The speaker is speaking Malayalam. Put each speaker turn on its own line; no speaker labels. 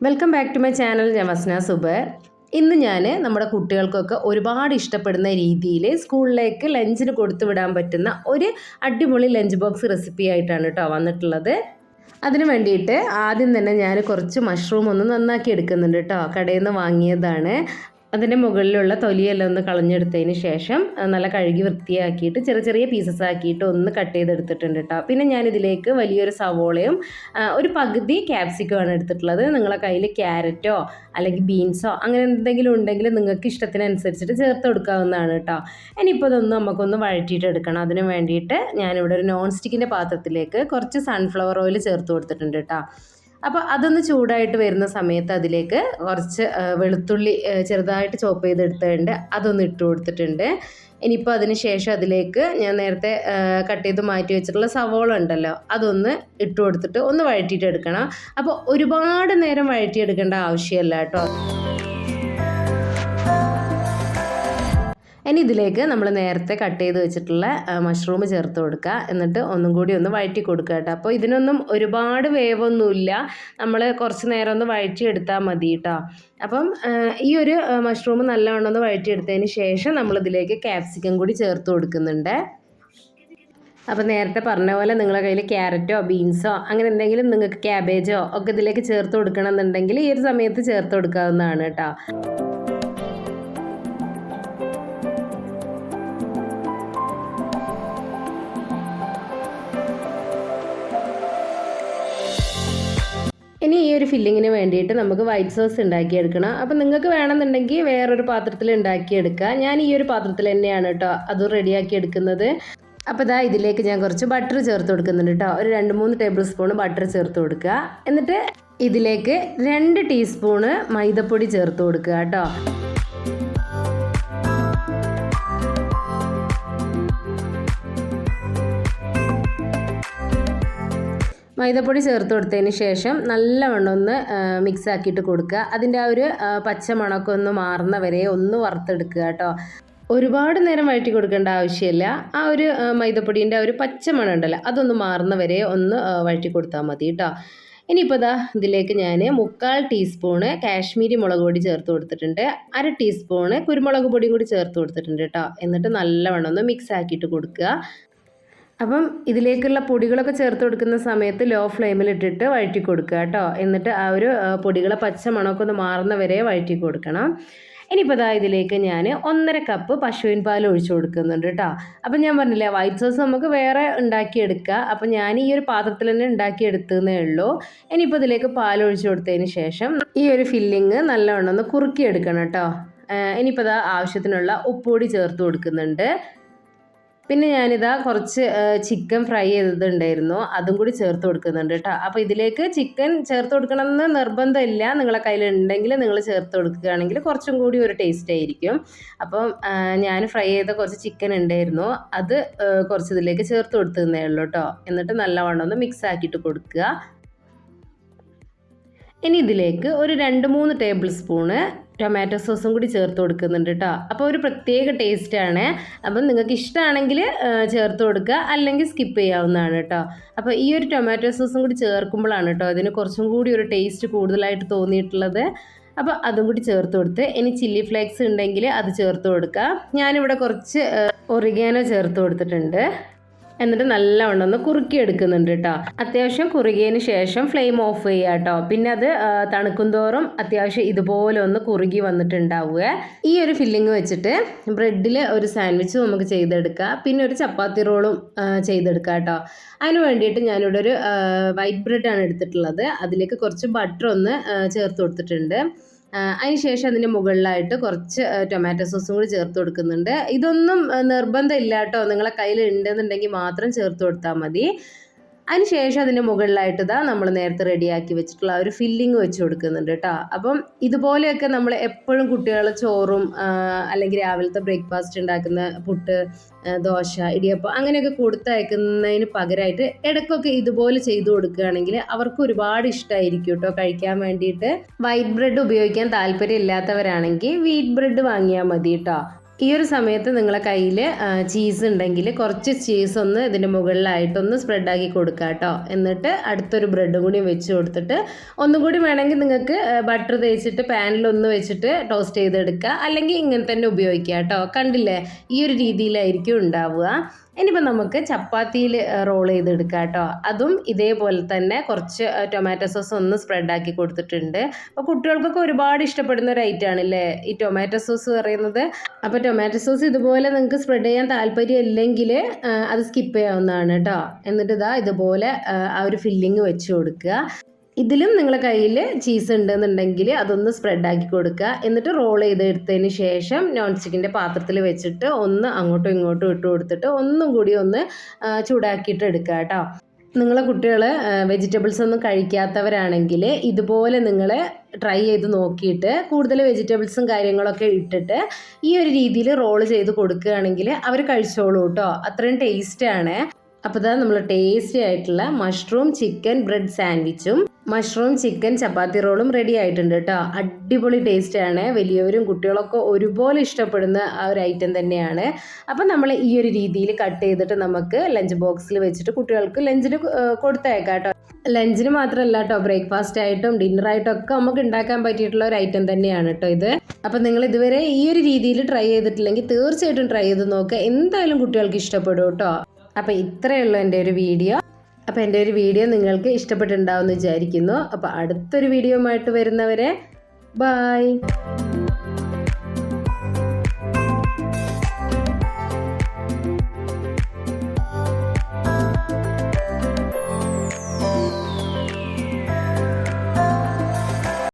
Welcome back to my channel ഞാൻ വസ്ന സുബർ ഇന്ന് ഞാൻ നമ്മുടെ കുട്ടികൾക്കൊക്കെ ഒരുപാട് ഇഷ്ടപ്പെടുന്ന രീതിയിൽ സ്കൂളിലേക്ക് ലഞ്ചിന് കൊടുത്തു വിടാൻ പറ്റുന്ന ഒരു അടിപൊളി ലഞ്ച് ബോക്സ് റെസിപ്പി ആയിട്ടാണ് കേട്ടോ വന്നിട്ടുള്ളത്. അതിന് വേണ്ടിയിട്ട് ആദ്യം തന്നെ ഞാൻ കുറച്ച് മഷ്റൂം ഒന്ന് നന്നാക്കി എടുക്കുന്നുണ്ട് കേട്ടോ. കടയിൽ നിന്ന് വാങ്ങിയതാണ്. അതിന്റെ മുകളിലുള്ള തൊലിയെല്ലാം ഒന്ന് കളഞ്ഞെടുത്തതിന് ശേഷം നല്ല കഴുകി വൃത്തിയാക്കിയിട്ട് ചെറിയ ചെറിയ പീസസ് ആക്കിയിട്ട് ഒന്ന് കട്ട് ചെയ്തെടുത്തിട്ടുണ്ട് കേട്ടോ പിന്നെ ഞാനിതിലേക്ക് വലിയൊരു സവോളയും ഒരു പകുതി ക്യാപ്സിക്കമാണ് എടുത്തിട്ടുള്ളത്. നിങ്ങളെ കയ്യിൽ ക്യാരറ്റോ അല്ലെങ്കിൽ ബീൻസോ അങ്ങനെ എന്തെങ്കിലും ഉണ്ടെങ്കിൽ നിങ്ങൾക്ക് ഇഷ്ടത്തിനനുസരിച്ചിട്ട് ചേർത്ത് കൊടുക്കാവുന്നതാണ് കേട്ടോ ഇനിയിപ്പോൾ ഇതൊന്ന് നമുക്കൊന്ന് വഴറ്റിയിട്ട് എടുക്കണം. അതിന് വേണ്ടിയിട്ട് ഞാനിവിടെ ഒരു നോൺ സ്റ്റിക്കിന്റെ പാത്രത്തിലേക്ക് കുറച്ച് സൺഫ്ലവർ ഓയിൽ ചേർത്ത് കൊടുത്തിട്ടുണ്ട് കേട്ടോ അപ്പോൾ അതൊന്ന് ചൂടായിട്ട് വരുന്ന സമയത്ത് അതിലേക്ക് കുറച്ച് വെളുത്തുള്ളി ചെറുതായിട്ട് ചോപ്പ് ചെയ്തെടുത്തിട്ടുണ്ട്. അതൊന്ന് ഇട്ട് കൊടുത്തിട്ടുണ്ട്. ഇനിയിപ്പോൾ അതിന് ശേഷം അതിലേക്ക് ഞാൻ നേരത്തെ കട്ട് ചെയ്ത് മാറ്റി വെച്ചിട്ടുള്ള സവോള ഉണ്ടല്ലോ അതൊന്ന് ഇട്ട് കൊടുത്തിട്ട് ഒന്ന് വഴറ്റിയിട്ട് എടുക്കണം അപ്പോൾ ഒരുപാട് നേരം വഴറ്റിയെടുക്കേണ്ട ആവശ്യമില്ല കേട്ടോ. ഇനി ഇതിലേക്ക് നമ്മൾ നേരത്തെ കട്ട് ചെയ്ത് വെച്ചിട്ടുള്ള മഷ്റൂം ചേർത്ത് കൊടുക്കുക എന്നിട്ട് ഒന്നും കൂടി ഒന്ന് വഴറ്റി കൊടുക്കുക കേട്ടോ. അപ്പോൾ ഇതിനൊന്നും ഒരുപാട് വേവൊന്നുമില്ല. നമ്മൾ കുറച്ച് നേരം ഒന്ന് വഴറ്റിയെടുത്താൽ മതി കേട്ടോ അപ്പം ഈ ഒരു മഷ്റൂം നല്ലവണ്ണം ഒന്ന് വഴറ്റിയെടുത്തതിന് ശേഷം നമ്മൾ ഇതിലേക്ക് ക്യാപ്സിക്കം കൂടി ചേർത്ത് കൊടുക്കുന്നുണ്ട്. അപ്പോൾ നേരത്തെ പറഞ്ഞ പോലെ നിങ്ങളുടെ കയ്യിൽ ക്യാരറ്റോ ബീൻസോ അങ്ങനെ എന്തെങ്കിലും നിങ്ങൾക്ക് ക്യാബേജോ ഒക്കെ ഇതിലേക്ക് ചേർത്ത് കൊടുക്കണമെന്നുണ്ടെങ്കിൽ ഈ ഒരു സമയത്ത് ചേർത്ത് കൊടുക്കാവുന്നതാണ് കേട്ടോ ഫില്ലിങ്ങിന് വേണ്ടിയിട്ട് നമുക്ക് വൈറ്റ് സോസ് ഉണ്ടാക്കിയെടുക്കണം. അപ്പം നിങ്ങൾക്ക് വേണമെന്നുണ്ടെങ്കിൽ വേറൊരു പാത്രത്തിൽ ഉണ്ടാക്കിയെടുക്കുക ഞാൻ ഈ ഒരു പാത്രത്തിൽ തന്നെയാണ് കേട്ടോ അത് റെഡിയാക്കി എടുക്കുന്നത്. അപ്പോൾ ഇതാ ഇതിലേക്ക് ഞാൻ കുറച്ച് ബട്ടർ ചേർത്ത് കൊടുക്കുന്നുണ്ട് കേട്ടോ. ഒരു രണ്ട് മൂന്ന് ടേബിൾ സ്പൂൺ ബട്ടർ ചേർത്ത് കൊടുക്കുക. എന്നിട്ട് ഇതിലേക്ക് രണ്ട് ടീസ്പൂണ് മൈദപ്പൊടി ചേർത്ത് കൊടുക്കുക കേട്ടോ. മൈദപ്പൊടി ചേർത്ത് കൊടുത്തതിന് ശേഷം നല്ലവണ്ണം ഒന്ന് മിക്സ് ആക്കിയിട്ട് കൊടുക്കുക. അതിന്റെ ആ ഒരു പച്ച മണമൊക്കെ ഒന്ന് മാറുന്ന വരെ ഒന്ന് വറുത്തെടുക്കുക കേട്ടോ. ഒരുപാട് നേരം വഴറ്റി കൊടുക്കേണ്ട ആവശ്യമില്ല. ആ ഒരു മൈദപ്പൊടിന്റെ ആ ഒരു പച്ച മണം ഉണ്ടല്ലോ അതൊന്ന് മാറുന്ന വരെ ഒന്ന് വഴറ്റി കൊടുത്താൽ മതി കേട്ടോ. ഇനിയിപ്പോൾ ദാ ഇതിലേക്ക് ഞാൻ മുക്കാൽ ടീസ്പൂണ് കാശ്മീരി മുളക് പൊടി ചേർത്ത് കൊടുത്തിട്ടുണ്ട്. അര ടീസ്പൂണ് കുരുമുളക് പൊടിയും കൂടി ചേർത്ത് കൊടുത്തിട്ടുണ്ട് കേട്ടോ. എന്നിട്ട് നല്ലവണ്ണം ഒന്ന് മിക്സ് ആക്കിയിട്ട് കൊടുക്കുക. അപ്പം ഇതിലേക്കുള്ള പൊടികളൊക്കെ ചേർത്ത് കൊടുക്കുന്ന സമയത്ത് ലോ ഫ്ലെയിമിൽ ഇട്ടിട്ട് വഴറ്റി കൊടുക്കുക കേട്ടോ. എന്നിട്ട് ആ ഒരു പൊടികളെ പച്ച മണമൊക്കെ ഒന്ന് മാറുന്ന വരെ വഴറ്റി കൊടുക്കണം. ഇനിയിപ്പോൾ ദാ ഇതിലേക്ക് ഞാൻ ഒന്നര കപ്പ് പശുവിൻ പാൽ ഒഴിച്ചു കൊടുക്കുന്നുണ്ട് കേട്ടോ. അപ്പം ഞാൻ പറഞ്ഞില്ലേ വൈറ്റ് സോസ് നമുക്ക് വേറെ ഉണ്ടാക്കിയെടുക്കുക അപ്പം ഞാൻ ഈ ഒരു പാത്രത്തിൽ തന്നെ ഉണ്ടാക്കിയെടുത്തതേ ഉള്ളൂ. ഇനിയിപ്പോൾ ഇതിലേക്ക് പാൽ ഒഴിച്ചു കൊടുത്തതിന് ശേഷം ഈ ഒരു ഫില്ലിങ് നല്ലവണ്ണം ഒന്ന് കുറുക്കിയെടുക്കണം കേട്ടോ. ഇനിയിപ്പോൾ ഇതാ ആവശ്യത്തിനുള്ള ഉപ്പുപൊടി ചേർത്ത് കൊടുക്കുന്നുണ്ട്. പിന്നെ ഞാനിതാ കുറച്ച് ചിക്കൻ ഫ്രൈ ചെയ്തതുണ്ടായിരുന്നു അതും കൂടി ചേർത്ത് കൊടുക്കുന്നുണ്ട് കേട്ടോ അപ്പോൾ ഇതിലേക്ക് ചിക്കൻ ചേർത്ത് കൊടുക്കണമെന്ന് നിർബന്ധമില്ല. നിങ്ങളെ കയ്യിലുണ്ടെങ്കിൽ നിങ്ങൾ ചേർത്ത് കൊടുക്കുകയാണെങ്കിൽ കുറച്ചും കൂടി ഒരു ടേസ്റ്റ് ആയിരിക്കും. അപ്പം ഞാൻ ഫ്രൈ ചെയ്ത കുറച്ച് ചിക്കൻ ഉണ്ടായിരുന്നു. അത് കുറച്ച് ഇതിലേക്ക് ചേർത്ത് കൊടുത്തതേ ഉള്ളൂ കേട്ടോ എന്നിട്ട് നല്ലവണ്ണം ഒന്ന് മിക്സ് ആക്കിയിട്ട് കൊടുക്കുക. ഇനി ഇതിലേക്ക് ഒരു രണ്ട് മൂന്ന് ടേബിൾ സ്പൂണ് ടൊമാറ്റോ സോസും കൂടി ചേർത്ത് കൊടുക്കുന്നുണ്ട് കേട്ടോ അപ്പോൾ ഒരു പ്രത്യേക ടേസ്റ്റാണ് അപ്പം നിങ്ങൾക്ക് ഇഷ്ടമാണെങ്കിൽ ചേർത്ത് കൊടുക്കുക. അല്ലെങ്കിൽ സ്കിപ്പ് ചെയ്യാവുന്നതാണ് കേട്ടോ അപ്പോൾ ഈ ഒരു ടൊമാറ്റോ സോസും കൂടി ചേർക്കുമ്പോഴാണ് കേട്ടോ അതിന് കുറച്ചും കൂടി ഒരു ടേസ്റ്റ് കൂടുതലായിട്ട് തോന്നിയിട്ടുള്ളത്. അപ്പോൾ അതും കൂടി ചേർത്ത് കൊടുത്ത് ഇനി ചില്ലി ഫ്ലേക്സ് ഉണ്ടെങ്കിൽ അത് ചേർത്ത് കൊടുക്കുക ഞാനിവിടെ കുറച്ച് ഒറിഗാനോ ചേർത്ത് കൊടുത്തിട്ടുണ്ട്. എന്നിട്ട് നല്ലവണ്ണം ഒന്ന് കുറുക്കി എടുക്കുന്നുണ്ട് കേട്ടോ അത്യാവശ്യം കുറുകിയതിന് ശേഷം ഫ്ലെയിം ഓഫ് ചെയ്യുക കേട്ടോ പിന്നെ അത് തണുക്കും തോറും അത്യാവശ്യം ഇതുപോലെ ഒന്ന് കുറുകി വന്നിട്ടുണ്ടാവുക. ഈ ഒരു ഫില്ലിങ് വെച്ചിട്ട് ബ്രെഡിൽ ഒരു സാൻഡ്വിച്ച് നമുക്ക് ചെയ്തെടുക്കാം. പിന്നെ ഒരു ചപ്പാത്തി റോളും ചെയ്തെടുക്കാം കേട്ടോ അതിന് വേണ്ടിയിട്ട് ഞാനിവിടെ ഒരു വൈറ്റ് ബ്രെഡാണ് എടുത്തിട്ടുള്ളത്. അതിലേക്ക് കുറച്ച് ബട്ടർ ഒന്ന് ചേർത്ത് കൊടുത്തിട്ടുണ്ട്. അതിന് ശേഷം അതിന്റെ മുകളിലായിട്ട് കുറച്ച് ടൊമാറ്റോ സോസും കൂടി ചേർത്ത് കൊടുക്കുന്നുണ്ട്. ഇതൊന്നും നിർബന്ധമില്ല കേട്ടോ നിങ്ങളെ കയ്യിൽ ഉണ്ടെന്നുണ്ടെങ്കിൽ മാത്രം ചേർത്ത് കൊടുത്താൽ മതി. അതിന് ശേഷം അതിന്റെ മുകളിലായിട്ട് ഇതാ നമ്മൾ നേരത്തെ റെഡിയാക്കി വെച്ചിട്ടുള്ള ഒരു ഫില്ലിങ് വെച്ച് കൊടുക്കുന്നുണ്ട് കേട്ടോ അപ്പം ഇതുപോലെയൊക്കെ നമ്മൾ എപ്പോഴും കുട്ടികൾ ചോറും അല്ലെങ്കിൽ രാവിലത്തെ ബ്രേക്ക്ഫാസ്റ്റ് ഉണ്ടാക്കുന്ന പുട്ട് ദോശ ഇടിയപ്പം അങ്ങനെയൊക്കെ കൊടുത്തയക്കുന്നതിന് പകരമായിട്ട് ഇടയ്ക്കൊക്കെ ഇതുപോലെ ചെയ്തു കൊടുക്കുകയാണെങ്കിൽ അവർക്ക് ഒരുപാട് ഇഷ്ടമായിരിക്കും കേട്ടോ കഴിക്കാൻ വേണ്ടിയിട്ട്. വൈറ്റ് ബ്രെഡ് ഉപയോഗിക്കാൻ താല്പര്യം ഇല്ലാത്തവരാണെങ്കിൽ വീറ്റ് ബ്രെഡ് വാങ്ങിയാൽ മതി കേട്ടോ ഈ ഒരു സമയത്ത് നിങ്ങളെ കയ്യിൽ ചീസ് ഉണ്ടെങ്കിൽ കുറച്ച് ചീസ് ഒന്ന് ഇതിന്റെ മുകളിലായിട്ടൊന്ന് സ്പ്രെഡാക്കി കൊടുക്കുക കേട്ടോ എന്നിട്ട് അടുത്തൊരു ബ്രെഡും കൂടി വെച്ച് കൊടുത്തിട്ട് ഒന്നും കൂടി വേണമെങ്കിൽ നിങ്ങൾക്ക് ബട്ടർ തേച്ചിട്ട് പാനിലൊന്ന് വെച്ചിട്ട് ടോസ്റ്റ് ചെയ്തെടുക്കുക അല്ലെങ്കിൽ ഇങ്ങനെ തന്നെ ഉപയോഗിക്കുക കേട്ടോ കണ്ടില്ലേ? ഈ ഒരു രീതിയിലായിരിക്കും ഉണ്ടാവുക. ഇനിയിപ്പോൾ നമുക്ക് ചപ്പാത്തിയിൽ റോൾ ചെയ്തെടുക്കാം കേട്ടോ. അതും ഇതേപോലെ തന്നെ കുറച്ച് ടൊമാറ്റോ സോസ് ഒന്ന് സ്പ്രെഡാക്കി കൊടുത്തിട്ടുണ്ട്. അപ്പോൾ കുട്ടികൾക്കൊക്കെ ഒരുപാട് ഇഷ്ടപ്പെടുന്ന ഒരു ഐറ്റമാണ് അല്ലേ ഈ ടൊമാറ്റോ സോസ് പറയുന്നത്? അപ്പോൾ ടൊമാറ്റോ സോസ് ഇതുപോലെ നിങ്ങൾക്ക് സ്പ്രെഡ് ചെയ്യാൻ താല്പര്യം ഇല്ലെങ്കിൽ അത് സ്കിപ്പ് ചെയ്യാവുന്നതാണ് കേട്ടോ. എന്നിട്ട് ഇതാ ഇതുപോലെ ആ ഒരു ഫില്ലിങ് വെച്ച് കൊടുക്കുക. ഇതിലും നിങ്ങളെ കയ്യിൽ ചീസ് ഉണ്ടെന്നുണ്ടെങ്കിൽ അതൊന്ന് സ്പ്രെഡാക്കി കൊടുക്കുക. എന്നിട്ട് റോൾ ചെയ്തെടുത്തതിന് ശേഷം നോൺ സ്റ്റിക്കിന്റെ പാത്രത്തിൽ വെച്ചിട്ട് ഒന്ന് അങ്ങോട്ടും ഇങ്ങോട്ടും ഇട്ട് കൊടുത്തിട്ട് ഒന്നും കൂടി ഒന്ന് ചൂടാക്കിയിട്ട് എടുക്കുക കേട്ടോ. നിങ്ങളെ കുട്ടികൾ വെജിറ്റബിൾസ് ഒന്നും കഴിക്കാത്തവരാണെങ്കിൽ ഇതുപോലെ നിങ്ങൾ ട്രൈ ചെയ്ത് നോക്കിയിട്ട് കൂടുതൽ വെജിറ്റബിൾസും കാര്യങ്ങളൊക്കെ ഇട്ടിട്ട് ഈ ഒരു രീതിയിൽ റോൾ ചെയ്ത് കൊടുക്കുകയാണെങ്കിൽ അവർ കഴിച്ചോളൂ കേട്ടോ. അത്രയും ടേസ്റ്റാണ് അപ്പോൾ ഇതാ നമ്മൾ ടേസ്റ്റി ആയിട്ടുള്ള മഷ്റൂം ചിക്കൻ ബ്രെഡ് സാൻഡ്വിച്ചും മഷ്റൂം ചിക്കൻ ചപ്പാത്തി റോളും റെഡി ആയിട്ടുണ്ട് കേട്ടോ അടിപൊളി ആണ്. വലിയവരും കുട്ടികളൊക്കെ ഒരുപോലെ ഇഷ്ടപ്പെടുന്ന ആ ഒരു ഐറ്റം തന്നെയാണ്. അപ്പം നമ്മൾ ഈ ഒരു രീതിയിൽ കട്ട് ചെയ്തിട്ട് നമുക്ക് ലഞ്ച് ബോക്സിൽ വെച്ചിട്ട് കുട്ടികൾക്ക് ലഞ്ചിന് കൊടുത്തയക്കാം കേട്ടോ ലഞ്ചിന് മാത്രമല്ല കേട്ടോ ബ്രേക്ക്ഫാസ്റ്റ് ആയിട്ടും ഡിന്നറായിട്ടും ഒക്കെ നമുക്ക് ഉണ്ടാക്കാൻ പറ്റിയിട്ടുള്ള ഒരു ഐറ്റം തന്നെയാണ് കേട്ടോ ഇത്. അപ്പം നിങ്ങൾ ഇതുവരെ ഈ ഒരു രീതിയിൽ ട്രൈ ചെയ്തിട്ടില്ലെങ്കിൽ തീർച്ചയായിട്ടും ട്രൈ ചെയ്ത് നോക്കുക എന്തായാലും കുട്ടികൾക്ക് ഇഷ്ടപ്പെടും കേട്ടോ അപ്പോൾ ഉള്ളൂ എന്റെ ഒരു വീഡിയോ. അപ്പോൾ എന്റെ ഒരു വീഡിയോ നിങ്ങൾക്ക് ഇഷ്ടപ്പെട്ടിട്ടുണ്ടാവുമെന്ന് വിചാരിക്കുന്നു. അപ്പോൾ അടുത്തൊരു വീഡിയോ ആയിട്ട് വരുന്നവരെ ബായ്